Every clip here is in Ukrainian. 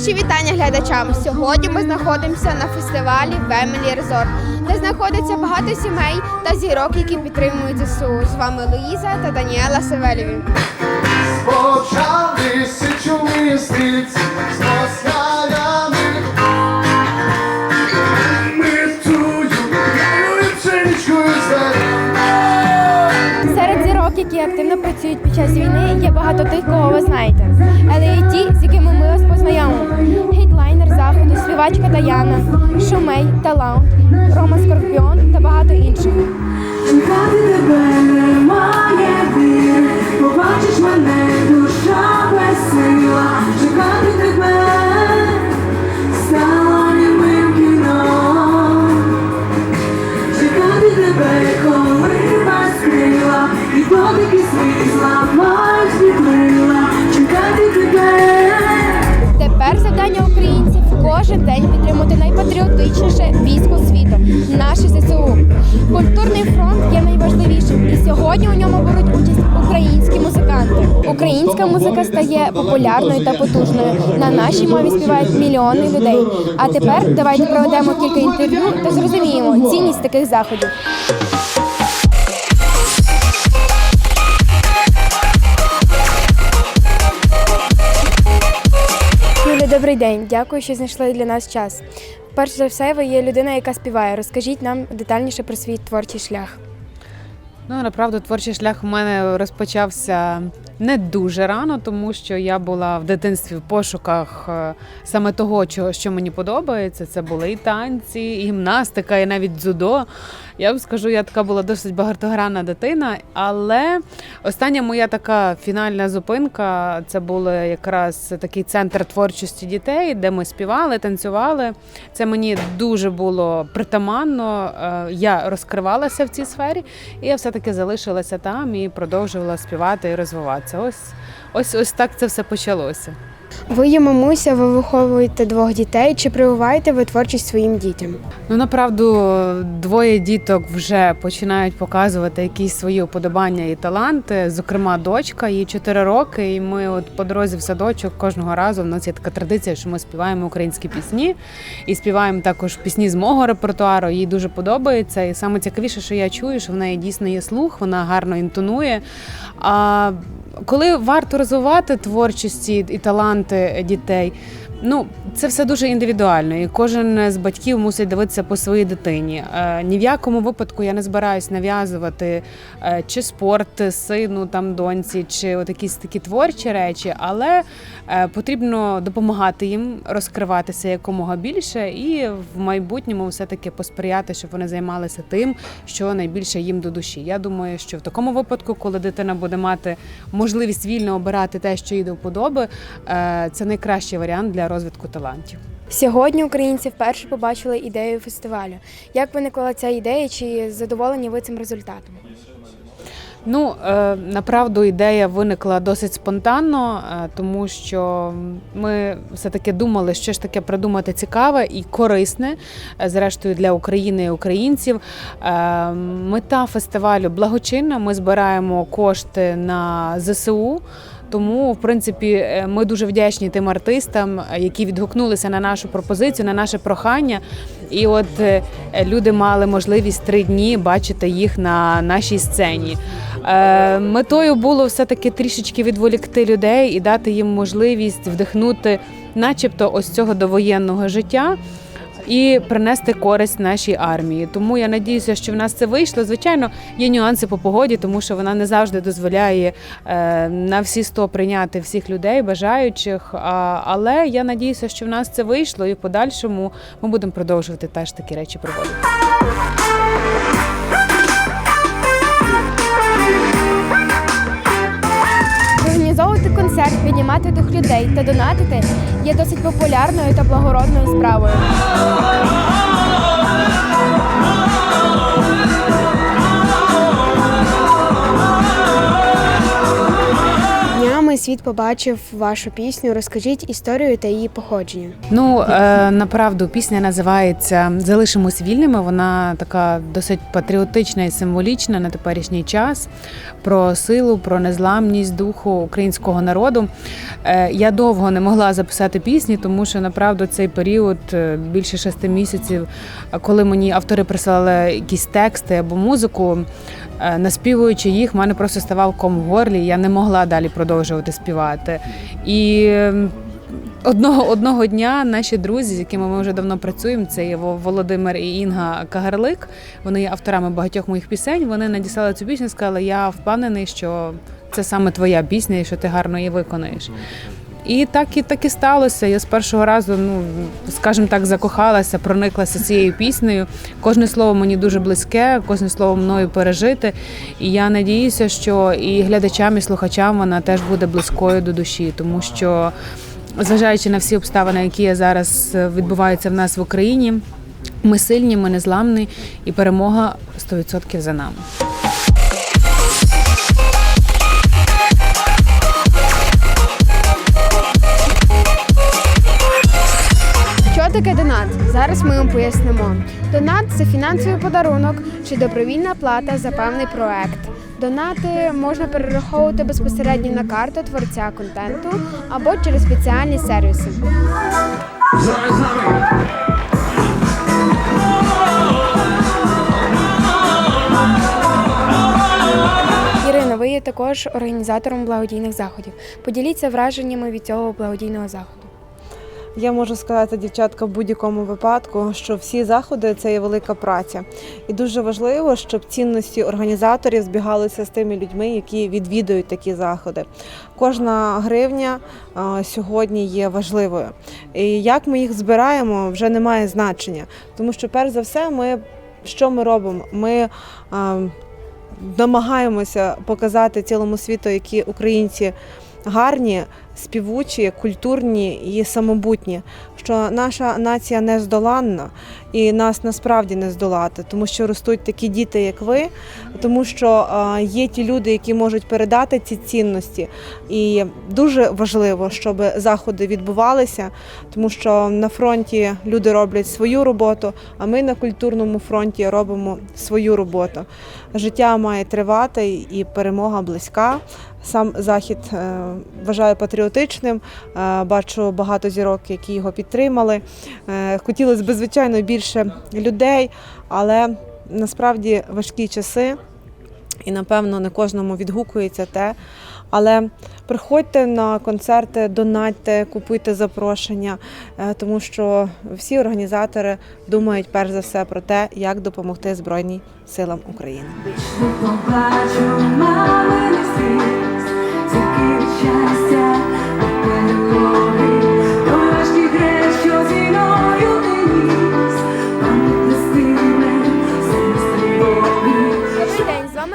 Наші вітання глядачам. Сьогодні ми знаходимося на фестивалі Family Resort, де знаходиться багато сімей та зірок, які підтримують ЗСУ. З вами Луїза та Даніела Севелєві. Почали січу містиць активно працюють під час війни, є багато тих, кого ви знаєте. Але є ті, з якими ми вас познайомимо. Гейтлайнер заходу, співачка Даяна, Шумей, Талант, Рома Скорпіон та багато інших. Чекати тебе немає побачиш мене, душа Культурний фронт є найважливішим, і сьогодні у ньому беруть участь українські музиканти. Українська музика стає популярною та потужною. На нашій мові співають мільйони людей. А тепер давайте проведемо кілька інтерв'ю та зрозуміємо цінність таких заходів. Добрий день. Дякую, що знайшли для нас час. Перш за все, ви є людина, яка співає. Розкажіть нам детальніше про свій творчий шлях. Ну, направду, творчий шлях у мене розпочався не дуже рано, тому що я була в дитинстві в пошуках е, саме того, що мені подобається. Це були і танці, і гімнастика, і навіть дзюдо. Я б скажу, я така була досить багатогранна дитина, але остання моя така фінальна зупинка це був якраз такий центр творчості дітей, де ми співали, танцювали. Це мені дуже було притаманно. Е, Я розкривалася в цій сфері, і я все-таки залишилася там і продовжувала співати і розвиватися. Ось, ось, ось так це все почалося. Ви є мамуся, ви виховуєте двох дітей. Чи прививаєте ви творчість своїм дітям? Ну, направду, двоє діток вже починають показувати якісь свої уподобання і таланти. Зокрема, дочка, їй 4 роки, і ми от по дорозі в садочок кожного разу. У нас є така традиція, що ми співаємо українські пісні і співаємо також пісні з мого репертуару. Їй дуже подобається. І саме цікавіше, що я чую, що в неї дійсно є слух, вона гарно інтонує. А коли варто розвивати творчості і таланти дітей, ну це все дуже індивідуально, і кожен з батьків мусить дивитися по своїй дитині. Е, ні в якому випадку я не збираюсь нав'язувати е, чи спорт сину, там доньці, чи от якісь такі творчі речі, але е, потрібно допомагати їм розкриватися якомога більше, і в майбутньому все таки посприяти, щоб вони займалися тим, що найбільше їм до душі. Я думаю, що в такому випадку, коли дитина буде мати можливість вільно обирати те, що їй до вподоби, це найкращий варіант для розвитку талантів. Сьогодні українці вперше побачили ідею фестивалю. Як виникла ця ідея? Чи задоволені ви цим результатом? Ну е, направду ідея виникла досить спонтанно, е, тому що ми все таки думали, що ж таке придумати цікаве і корисне, е, зрештою для України і українців. Мета фестивалю благочинна. Ми збираємо кошти на ЗСУ. Тому, в принципі, е, ми дуже вдячні тим артистам, е, які відгукнулися на нашу пропозицію, на наше прохання. І от е, люди мали можливість три дні бачити їх на нашій сцені. Метою було все-таки трішечки відволікти людей і дати їм можливість вдихнути, начебто, ось цього довоєнного життя. І принести користь нашій армії. Тому я надіюся, що в нас це вийшло. Звичайно, є нюанси по погоді, тому що вона не завжди дозволяє е, на всі сто прийняти всіх людей, бажаючих. Але я надіюся, що в нас це вийшло, і в подальшому ми будемо продовжувати теж такі речі проводити. Концерт, піднімати дух людей та донатити є досить популярною та благородною справою. Світ побачив вашу пісню? Розкажіть історію та її походження. Ну е, направду пісня називається Залишимось вільними. Вона така досить патріотична і символічна на теперішній час про силу, про незламність духу українського народу. Е, я довго не могла записати пісні, тому що направду цей період е, більше шести місяців, коли мені автори присилали якісь тексти або музику. Е, Наспівуючи їх, в мене просто ставав ком в горлі. Я не могла далі продовжувати співати. І Одного одного дня наші друзі, з якими ми вже давно працюємо, це є Володимир і Інга Кагарлик. Вони є авторами багатьох моїх пісень. Вони надіслали цю пісню, сказали, я впевнений, що це саме твоя пісня і що ти гарно її виконаєш. І так і так і сталося. Я з першого разу, ну скажімо так, закохалася, прониклася цією піснею. Кожне слово мені дуже близьке, кожне слово мною пережите. І я надіюся, що і глядачам, і слухачам вона теж буде близькою до душі, тому що, зважаючи на всі обставини, які зараз відбуваються в нас в Україні, ми сильні, ми незламні, і перемога 100% за нами. Зараз ми вам пояснимо. Донат це фінансовий подарунок чи добровільна плата за певний проект. Донати можна перераховувати безпосередньо на карту творця контенту або через спеціальні сервіси. Ірина, ви є також організатором благодійних заходів. Поділіться враженнями від цього благодійного заходу. Я можу сказати, дівчатка, в будь-якому випадку, що всі заходи це є велика праця, і дуже важливо, щоб цінності організаторів збігалися з тими людьми, які відвідують такі заходи. Кожна гривня а, сьогодні є важливою. І як ми їх збираємо, вже не має значення, тому що перш за все, ми що ми робимо? Ми а, намагаємося показати цілому світу, які українці гарні, співучі, культурні і самобутні, що наша нація не здоланна і нас насправді не здолати, тому що ростуть такі діти, як ви, тому що є ті люди, які можуть передати ці цінності. І дуже важливо, щоб заходи відбувалися, тому що на фронті люди роблять свою роботу, а ми на культурному фронті робимо свою роботу. Життя має тривати і перемога близька. Сам захід е, вважаю патріотичним. Е, Бачу багато зірок, які його підтримали. Е, Хотілося б, звичайно, більше людей, але насправді важкі часи, і напевно не кожному відгукується те. Але приходьте на концерти, донатьте, купуйте запрошення, е, тому що всі організатори думають перш за все про те, як допомогти Збройним силам України. Не побачу маминих сліз, зірки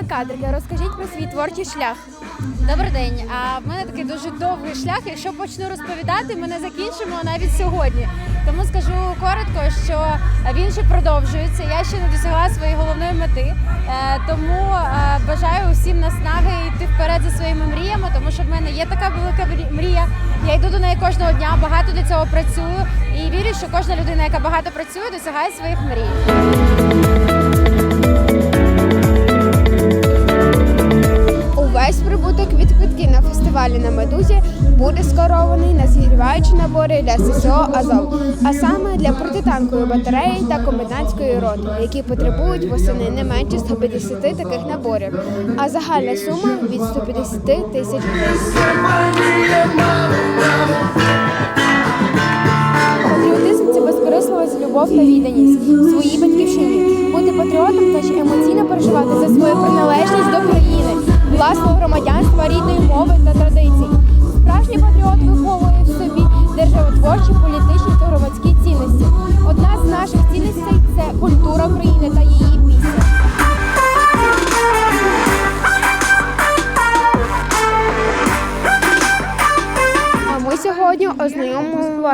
кадрика. Розкажіть про свій творчий шлях. Добрий день. А в мене такий дуже довгий шлях. Якщо почну розповідати, ми не закінчимо навіть сьогодні. Тому скажу коротко, що він ще продовжується. Я ще не досягла своєї головної мети. Е, Тому е, бажаю усім наснаги йти вперед за своїми мріями, тому що в мене є така велика мрія. Я йду до неї кожного дня, багато для цього працюю і вірю, що кожна людина, яка багато працює, досягає своїх мрій. Увесь прибуток від квитків на фестивалі на медузі буде скерований на зігріваючі набори для ССО Азов, а саме для протитанкової батареї та комендантської роти, які потребують восени не менше 150 таких наборів. А загальна сума від 150 тисяч. Патріотизм це безкорислива любов та відданість своїй батьківщині. Бути патріотом це ще емоційно переживати за свою приналежність до країни, власного громадянства, рідної мови та традицій. Справжній патріот виховує в собі державотворчі, політичні та громадські цінності. Одна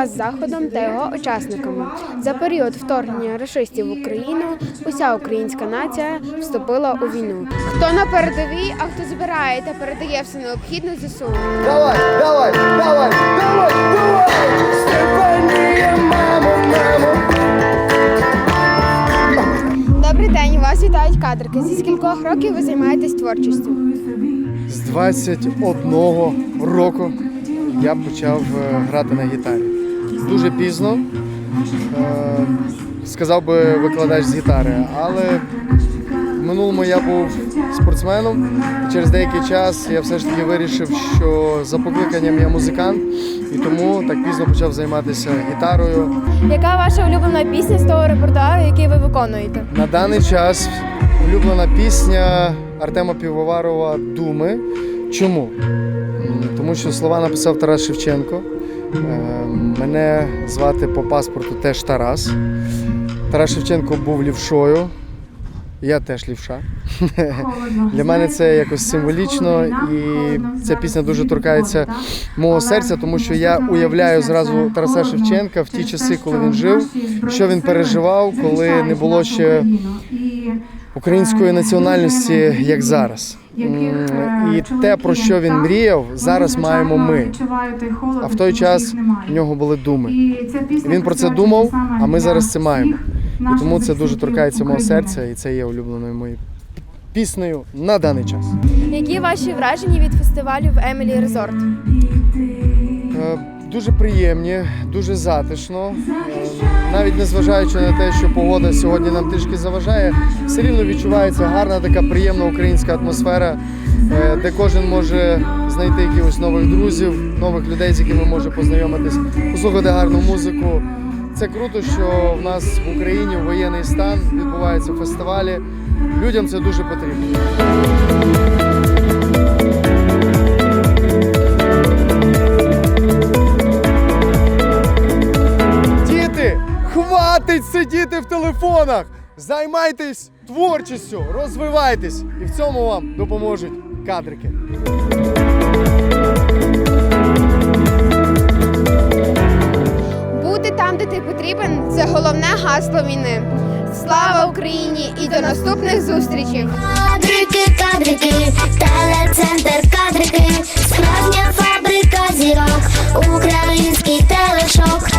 з заходом та його учасниками. За період вторгнення рашистів в Україну уся українська нація вступила у війну. Хто на передовій, а хто збирає та передає все необхідне ЗСУ. Давай, давай, давай, давай, давай! Стефанія, мамо, мамо! Добрий день, вас вітають кадрики. Зі скількох років ви займаєтесь творчістю? З 21 року я почав е, грати на гітарі. Дуже пізно, е, сказав би викладач з гітари, але в минулому я був спортсменом. І через деякий час я все ж таки вирішив, що за покликанням я музикант, і тому так пізно почав займатися гітарою. Яка ваша улюблена пісня з того репертуару, який ви виконуєте? На даний час улюблена пісня Артема Півоварова Думи. Чому? Тому що слова написав Тарас Шевченко. Е, Мене звати по паспорту теж Тарас. Тарас Шевченко був лівшою. Я теж лівша. Для мене це якось символічно, і ця пісня дуже торкається мого серця, тому що я уявляю зразу Тараса Шевченка в ті часи, коли він жив, що він переживав, коли не було ще української національності, як зараз. М, І те, про що він мріяв, зараз маємо ми. А в той час в нього були думи. Він про це думав, а ми зараз це маємо. І тому це дуже торкається мого серця, і це є улюбленою моєю піснею на даний час. Які ваші враження від фестивалю в Емілі Резорт? Дуже приємні, дуже затишно. Е, Навіть незважаючи на те, що погода сьогодні нам трішки заважає, все рівно відчувається гарна така приємна українська атмосфера, е, де кожен може знайти якихось нових друзів, нових людей, з якими може познайомитись, послухати гарну музику. Це круто, що в нас в Україні воєнний стан відбуваються фестивалі. Людям це дуже потрібно. сидите в телефонах, займайтесь творчістю, розвивайтесь, і в цьому вам допоможуть кадрики. Бути там, де ти потрібен це головне гасло війни. Слава Україні і до наступних зустрічей! Кадрики, кадрики, телецентр кадрики, справжня фабрика зірок, український телешок.